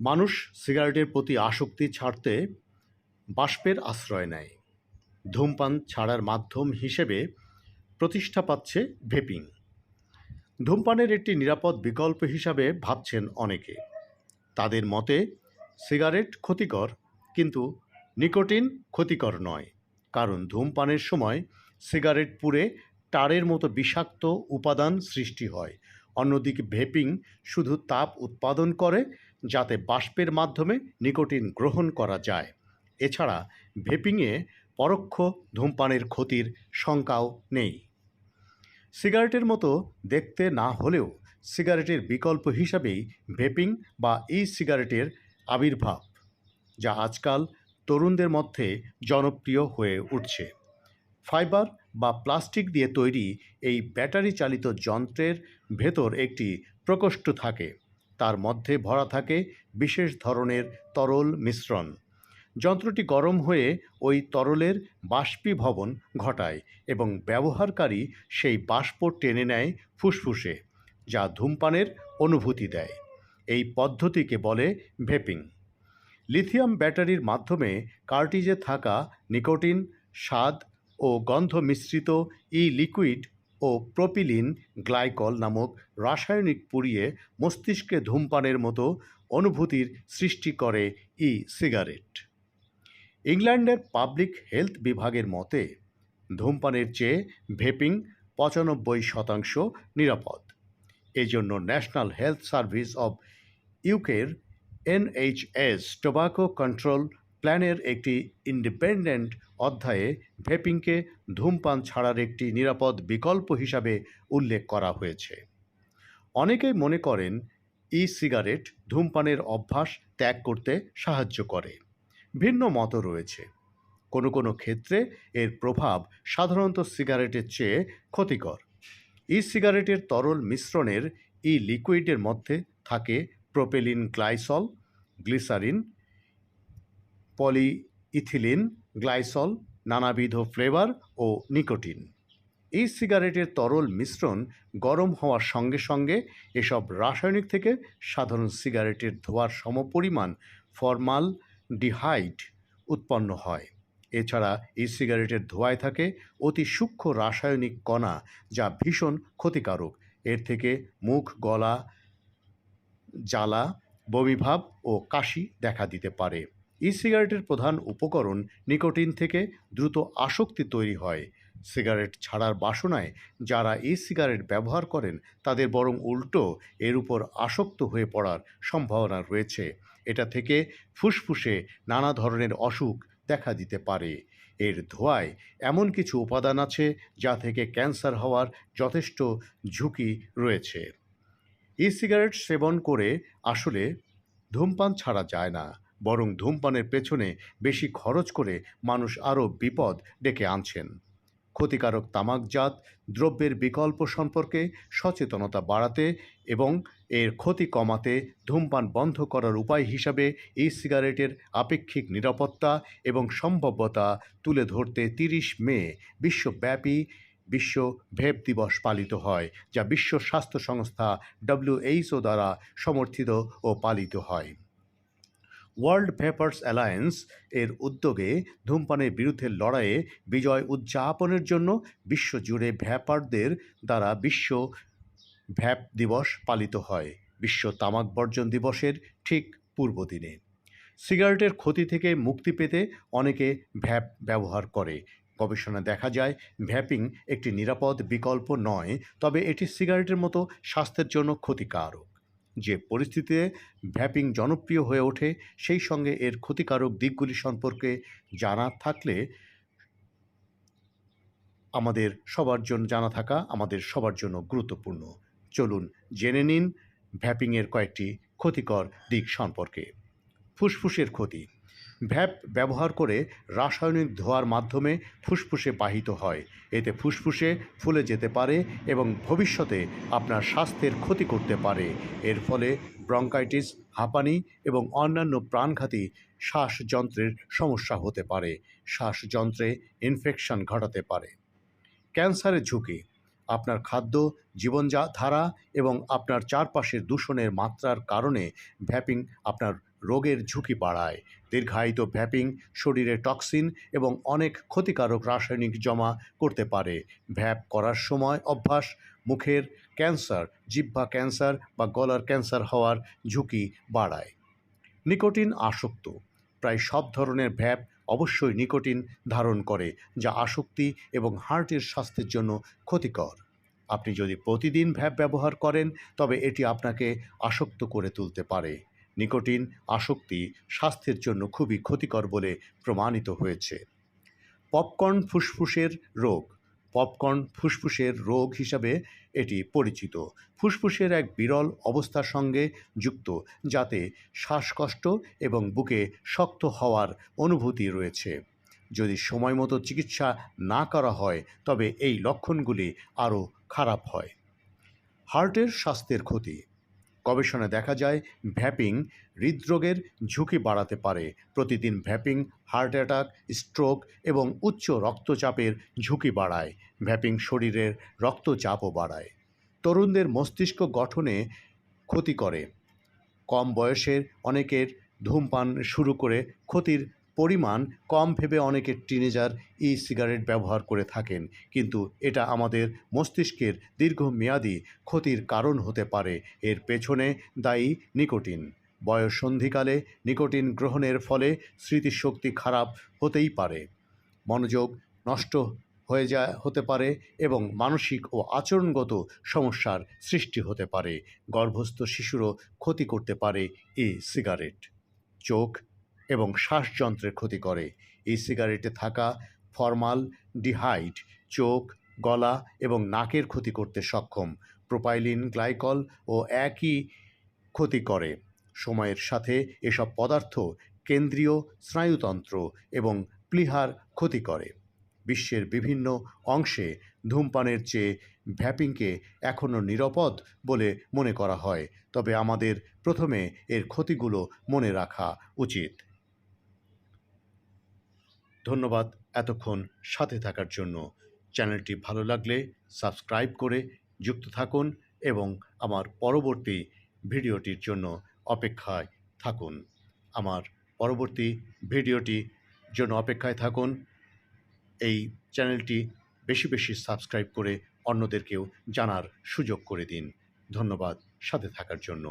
মানুষ সিগারেটের প্রতি আসক্তি ছাড়তে বাষ্পের আশ্রয় নেয়। ধূমপান ছাড়ার মাধ্যম হিসেবে প্রতিষ্ঠা পাচ্ছে ভেপিং ধূমপানের একটি নিরাপদ বিকল্প হিসাবে ভাবছেন অনেকে। তাদের মতে, সিগারেট ক্ষতিকর, কিন্তু নিকোটিন ক্ষতিকর নয়, কারণ ধূমপানের সময় সিগারেট পুড়ে টারের মতো বিষাক্ত উপাদান সৃষ্টি হয়। অন্যদিকে ভেপিং শুধু তাপ উৎপাদন করে যাতে বাষ্পের মাধ্যমে নিকোটিন গ্রহণ করা যায়। এছাড়া ভেপিংয়ে পরোক্ষ ধূমপানের ক্ষতির শঙ্কাও নেই। সিগারেটের মতো দেখতে না হলেও সিগারেটের বিকল্প হিসাবেই ভেপিং বা ই সিগারেটের আবির্ভাব, যা আজকাল তরুণদের মধ্যে জনপ্রিয় হয়ে উঠছে। ফাইবার বা প্লাস্টিক দিয়ে তৈরি এই ব্যাটারি চালিত যন্ত্রের ভেতর একটি প্রকোষ্ঠ থাকে। তার মধ্যে ভরা থাকে বিশেষ ধরনের তরল মিশ্রণ। যন্ত্রটি গরম হয়ে ওই তরলের বাষ্পীভবন ঘটায় এবং ব্যবহারকারী সেই বাষ্প টেনে নেয় ফুসফুসে, যা ধূমপানের অনুভূতি দেয়। এই পদ্ধতিকে বলে ভেপিং। লিথিয়াম ব্যাটারির মাধ্যমে কার্টিজে থাকা নিকোটিন, স্বাদ ও গন্ধ মিশ্রিত ই লিকুইড ও প্রোপিলিন গ্লাইকল নামক রাসায়নিক পুড়িয়ে মস্তিষ্কে ধূমপানের মতো অনুভূতির সৃষ্টি করে ই সিগারেট। ইংল্যান্ডের পাবলিক হেলথ বিভাগের মতে, ধূমপানের চেয়ে ভেপিং পঁচানব্বই শতাংশ নিরাপদ। এজন্য ন্যাশনাল হেলথ সার্ভিস অব ইউকের এনএইচএস টোবাকো কন্ট্রোল প্ল্যানের একটি ইন্ডিপেন্ডেন্ট অধ্যায়ে ভেপিংকে ধূমপান ছাড়ার একটি নিরাপদ বিকল্প হিসাবে উল্লেখ করা হয়েছে। অনেকেই মনে করেন ই সিগারেট ধূমপানের অভ্যাস ত্যাগ করতে সাহায্য করে। ভিন্ন মতও রয়েছে। কোনো কোনো ক্ষেত্রে এর প্রভাব সাধারণত সিগারেটের চেয়ে ক্ষতিকর। ই সিগারেটের তরল মিশ্রণের ই লিকুইডের মধ্যে থাকে propylene glycol, glycerine, polyethylene glycol, নানাবিধ ফ্লেভার ও নিকোটিন। এই সিগারেটের তরল মিশ্রণ গরম হওয়ার সঙ্গে সঙ্গে এসব রাসায়নিক থেকে সাধারণ সিগারেটের ধোয়ার সমপরিমাণ ফরমাল ডিহাইড উৎপন্ন হয়। এছাড়া ই সিগারেটের ধোঁয়ায় থাকে অতি সূক্ষ্ম রাসায়নিক কণা যা ভীষণ ক্ষতিকারক। এর থেকে মুখ, গলা, জ্বালা, বমিভাব ও কাশি দেখা দিতে পারে। ই সিগারেটের প্রধান উপকরণ নিকোটিন থেকে দ্রুত আসক্তি তৈরি হয়। সিগারেট ছাড়ার বাসনায় যারা ই সিগারেট ব্যবহার করেন, তাদের বরং উল্টো এর উপর আসক্ত হয়ে পড়ার সম্ভাবনা রয়েছে। এটা থেকে ফুসফুসে নানা ধরনের অসুখ দেখা দিতে পারে। এর ধোঁয়ায় এমন কিছু উপাদান আছে যা থেকে ক্যান্সার হওয়ার যথেষ্ট ঝুঁকি রয়েছে। ই সিগারেট সেবন করে আসলে ধূমপান ছাড়া যায় না। বরং ধূমপানের পেছনে বেশি খরচ করে মানুষ আরও বিপদ ডেকে আনছেন। ক্ষতিকারক তামাকজাত দ্রব্যের বিকল্প সম্পর্কে সচেতনতা বাড়াতে এবং এর ক্ষতি কমাতে ধূমপান বন্ধ করার উপায় হিসাবে ই সিগারেটের আপেক্ষিক নিরাপত্তা এবং সম্ভাব্যতা তুলে ধরতে তিরিশ মে বিশ্বব্যাপী বিশ্ব ভেপ দিবস পালিত হয়, যা বিশ্ব স্বাস্থ্য সংস্থা ডব্লিউএইচও দ্বারা সমর্থিত ও পালিত হয়। ওয়ার্ল্ড ভেপার্স অ্যালায়েন্স এর উদ্যোগে ধূমপানের বিরুদ্ধে লড়াইয়ে বিজয় উদযাপনের জন্য বিশ্বজুড়ে ভ্যাপারদের দ্বারা বিশ্ব ভ্যাপ দিবস পালিত হয়। বিশ্ব তামাক বর্জন দিবসের ঠিক পূর্বদিনে সিগারেটের ক্ষতি থেকে মুক্তি পেতে অনেকে ভ্যাপ ব্যবহার করে। গবেষণা দেখা যায়, ভ্যাপিং একটি নিরাপদ বিকল্প নয়, তবে এটি সিগারেটের মতো স্বাস্থ্যের জন্য ক্ষতিকারক। যে পরিস্থিতিতে ভ্যাপিং জনপ্রিয় হয়ে ওঠে, সেই সঙ্গে এর ক্ষতিকারক দিকগুলি সম্পর্কে জানা থাকলে আমাদের সবার জন্য, জানা থাকা আমাদের সবার জন্য গুরুত্বপূর্ণ। চলুন জেনে নিন ভ্যাপিংয়ের কয়েকটি ক্ষতিকর দিক সম্পর্কে। ফুসফুসের ক্ষতি। ভ্যাপ ব্যবহার করে রাসায়নিক ধোয়ার মাধ্যমে ফুসফুসে বাহিত হয়। এতে ফুসফুসে ফুলে যেতে পারে এবং ভবিষ্যতে আপনার স্বাস্থ্যের ক্ষতি করতে পারে। এর ফলে ব্রঙ্কাইটিস, হাঁপানি এবং অন্যান্য প্রাণঘাতী শ্বাসযন্ত্রের সমস্যা হতে পারে। শ্বাসযন্ত্রে ইনফেকশন ঘটাতে পারে। ক্যান্সারের ঝুঁকি, আপনার খাদ্য জীবনধারা এবং আপনার চারপাশের দূষণের মাত্রার কারণে ভ্যাপিং আপনার রোগের ঝুঁকি বাড়ায়। দীর্ঘায়িত ভ্যাপিং, শরীরে টক্সিন এবং অনেক ক্ষতিকারক রাসায়নিক জমা করতে পারে। ভ্যাপ করার সময় অভ্যাস, মুখের ক্যান্সার, জিহ্বা ক্যান্সার বা গলার ক্যান্সার হওয়ার ঝুঁকি বাড়ায়। নিকোটিন আসক্ত। প্রায় সব ধরনের ভ্যাপ অবশ্যই নিকোটিন ধারণ করে, যা আসক্তি এবং হার্টের স্বাস্থ্যের জন্য ক্ষতিকর। আপনি যদি প্রতিদিন ভ্যাপ ব্যবহার করেন, তবে এটি আপনাকে আসক্ত করে তুলতে পারে। নিকোটিন আসক্তি স্বাস্থ্যের জন্য খুবই ক্ষতিকর বলে প্রমাণিত হয়েছে। পপকর্ন ফুসফুসের রোগ। পপকর্ন ফুসফুসের রোগ হিসাবে এটি পরিচিত। ফুসফুসের এক বিরল অবস্থার সঙ্গে যুক্ত, যাতে শ্বাসকষ্ট এবং বুকে শক্ত হওয়ার অনুভূতি রয়েছে। যদি সময় মতো চিকিৎসা না করা হয়, তবে এই লক্ষণগুলি আরও খারাপ হয়। হার্টের স্বাস্থ্যের ক্ষতি। গবেষণায় দেখা যায় ভ্যাপিং হৃদরোগের ঝুঁকি বাড়াতে পারে। প্রতিদিন ভ্যাপিং, হার্ট অ্যাটাক, স্ট্রোক এবং উচ্চ রক্তচাপের ঝুঁকি বাড়ায়। ভ্যাপিং শরীরের রক্তচাপও বাড়ায়। তরুণদের মস্তিষ্ক গঠনে ক্ষতি করে। কম বয়সের অনেকের ধূমপান শুরু করে ক্ষতির পরিমাণ কম ভেবে অনেকে টিনেজার ই সিগারেট ব্যবহার করে থাকেন। কিন্তু এটা আমাদের মস্তিষ্কের দীর্ঘমেয়াদী ক্ষতির কারণ হতে পারে। এর পেছনে দায়ী নিকোটিন। বয়স সন্ধিকালে নিকোটিন গ্রহণের ফলে স্মৃতিশক্তি খারাপ হতেই পারে। মনোযোগ নষ্ট হয়ে যায় হতে পারে এবং মানসিক ও আচরণগত সমস্যার সৃষ্টি হতে পারে। গর্ভস্থ শিশুরও ক্ষতি করতে পারে এই সিগারেট চোখ এবং শ্বাসযন্ত্রের ক্ষতি করে। এই সিগারেটে থাকা ফরমাল, ডিহাইড, চোখ, গলা এবং নাকের ক্ষতি করতে সক্ষম। প্রোপাইলিন, গ্লাইকল ও একই ক্ষতি করে। সময়ের সাথে এসব পদার্থ কেন্দ্রীয় স্নায়ুতন্ত্র এবং প্লিহার ক্ষতি করে। বিশ্বের বিভিন্ন অংশে ধূমপানের চেয়ে ভ্যাপিংকে এখনও নিরাপদ বলে মনে করা হয়, তবে আমাদের প্রথমে এর ক্ষতিগুলো মনে রাখা উচিত। ধন্যবাদ এতক্ষণ সাথে থাকার জন্য। চ্যানেলটি ভালো লাগলে সাবস্ক্রাইব করে যুক্ত থাকুন এবং আমার পরবর্তী ভিডিওটির জন্য অপেক্ষায় থাকুন। আমার পরবর্তী ভিডিওটি জন্য অপেক্ষায় থাকুন। এই চ্যানেলটি বেশি বেশি সাবস্ক্রাইব করে অন্যদেরকেও জানার সুযোগ করে দিন। ধন্যবাদ সাথে থাকার জন্য।